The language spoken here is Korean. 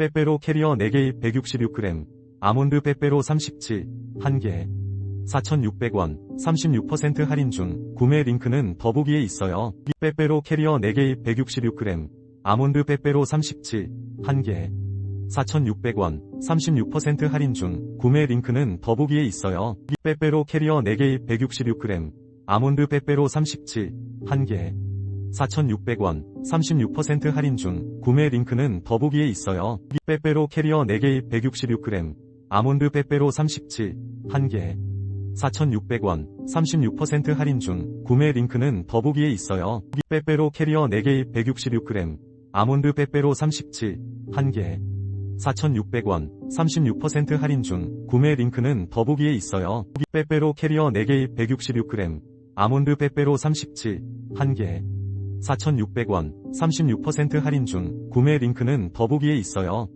빼빼로 캐리어 4개입 166g, 아몬드 빼빼로 37, 1개, 4,600원, 36% 할인 중, 구매 링크는 더보기에 있어요. 빼빼로 캐리어 4개입 166g, 아몬드 빼빼로 37, 1개, 4,600원, 36% 할인 중, 구매 링크는 더보기에 있어요. 빼빼로 캐리어 4개입 166g, 아몬드 빼빼로 37, 1개, 4,600원, 36% 할인 중, 구매 링크는 더보기에 있어요. 빼빼로 캐리어 4개입 166g, 아몬드 빼빼로 37, 1개, 4,600원, 36% 할인 중, 구매 링크는 더보기에 있어요. 빼빼로 캐리어 4개입 166g, 아몬드 빼빼로 37, 1개, 4,600원, 36% 할인 중, 구매 링크는 더보기에 있어요. 빼빼로 캐리어 4개입 166g, 아몬드 빼빼로 37, 1개, 4,600원, 36% 할인 중, 구매 링크는 더보기에 있어요.